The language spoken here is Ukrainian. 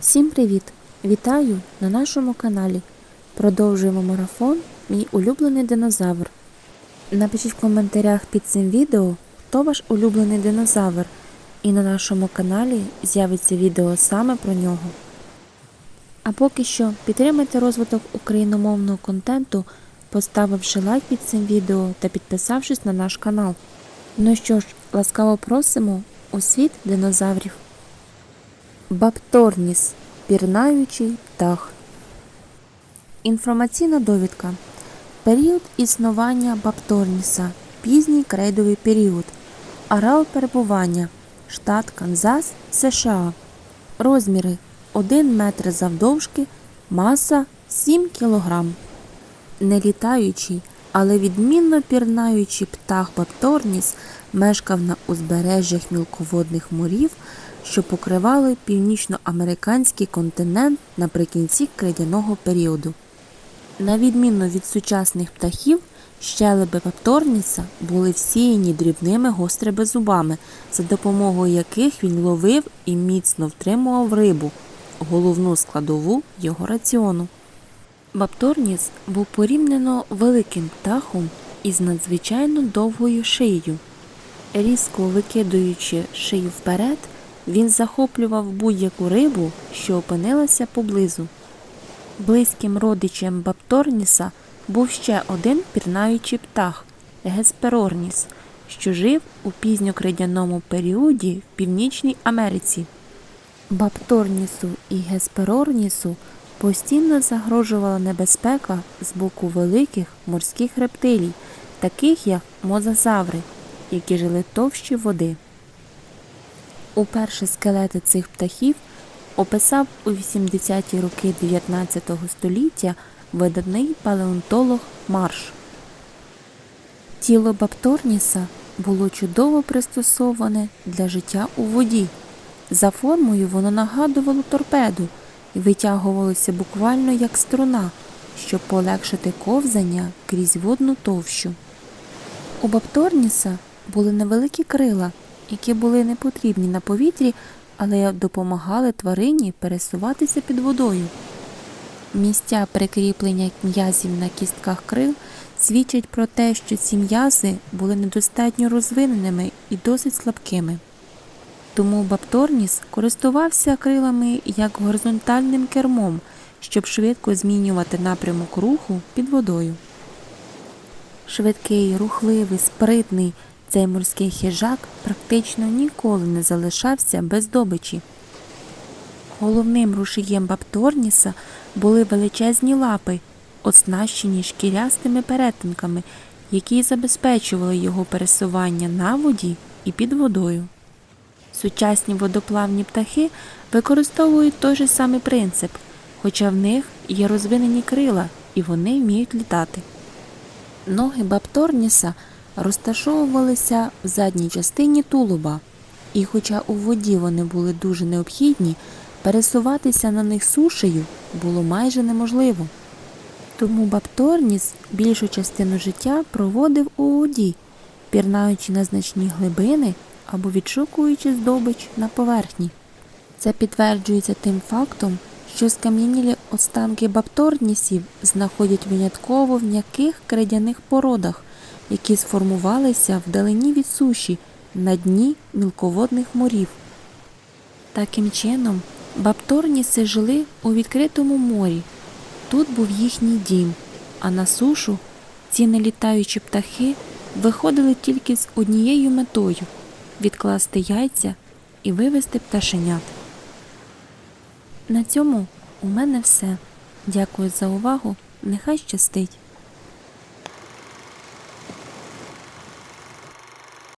Всім привіт! Вітаю на нашому каналі. Продовжуємо марафон Мій улюблений динозавр. Напишіть в коментарях під цим відео, хто ваш улюблений динозавр, і на нашому каналі з'явиться відео саме про нього. А поки що підтримайте розвиток україномовного контенту, поставивши лайк під цим відео та підписавшись на наш канал. Ну що ж, ласкаво просимо у світ динозаврів. Бапторніс пірнаючий птах. Інформаційна довідка. Період існування Бапторніса. Пізній крейдовий період. Ареал перебування. Штат Канзас, США. Розміри 1 метр завдовжки. Маса 7 кг. Нелітаючий, але відмінно пірнаючий птах Бапторніс мешкав на узбережжях мілководних морів, що покривали північноамериканський континент наприкінці крейдяного періоду. На відміну від сучасних птахів, щелеби Бапторніса були всіяні дрібними гострими зубами, за допомогою яких він ловив і міцно втримував рибу, головну складову його раціону. Бапторніс був порівняно великим птахом із надзвичайно довгою шиєю. Різко викидуючи шию вперед, він захоплював будь-яку рибу, що опинилася поблизу. Близьким родичем Бапторніса був ще один пірнаючий птах Гесперорніс, що жив у пізньокридяному періоді в Північній Америці. Бапторнісу і Гесперорнісу постійно загрожувала небезпека з боку великих морських рептилій, таких як мозазаври, які жили товщі води. Уперше скелети цих птахів описав у 80-ті роки 19 століття видатний палеонтолог Марш. Тіло Бапторніса було чудово пристосоване для життя у воді. За формою воно нагадувало торпеду і витягувалося буквально як струна, щоб полегшити ковзання крізь водну товщу. У Бапторніса були невеликі крила, які були не потрібні на повітрі, але допомагали тварині пересуватися під водою. Місця прикріплення м'язів на кістках крил свідчать про те, що ці м'язи були недостатньо розвиненими і досить слабкими. Тому Бапторніс користувався крилами як горизонтальним кермом, щоб швидко змінювати напрямок руху під водою. Швидкий, рухливий, спритний, цей морський хижак практично ніколи не залишався без добичі. Головним рушієм Бапторніса були величезні лапи, оснащені шкірястими перетинками, які забезпечували його пересування на воді і під водою. Сучасні водоплавні птахи використовують той же самий принцип, хоча в них є розвинені крила і вони вміють літати. Ноги Бапторніса розташовувалися в задній частині тулуба, і хоча у воді вони були дуже необхідні, пересуватися на них сушею було майже неможливо. Тому Бапторніс більшу частину життя проводив у воді, пірнаючи на значні глибини або відшукуючи здобич на поверхні. Це підтверджується тим фактом, що скам'янілі останки бапторнісів знаходять винятково в м'яких крейдяних породах, які сформувалися вдалині від суші на дні мілководних морів. Таким чином, бапторніси жили у відкритому морі. Тут був їхній дім, а на сушу ці нелітаючі птахи виходили тільки з однією метою відкласти яйця і вивести пташенят. На цьому у мене все. Дякую за увагу. Нехай щастить!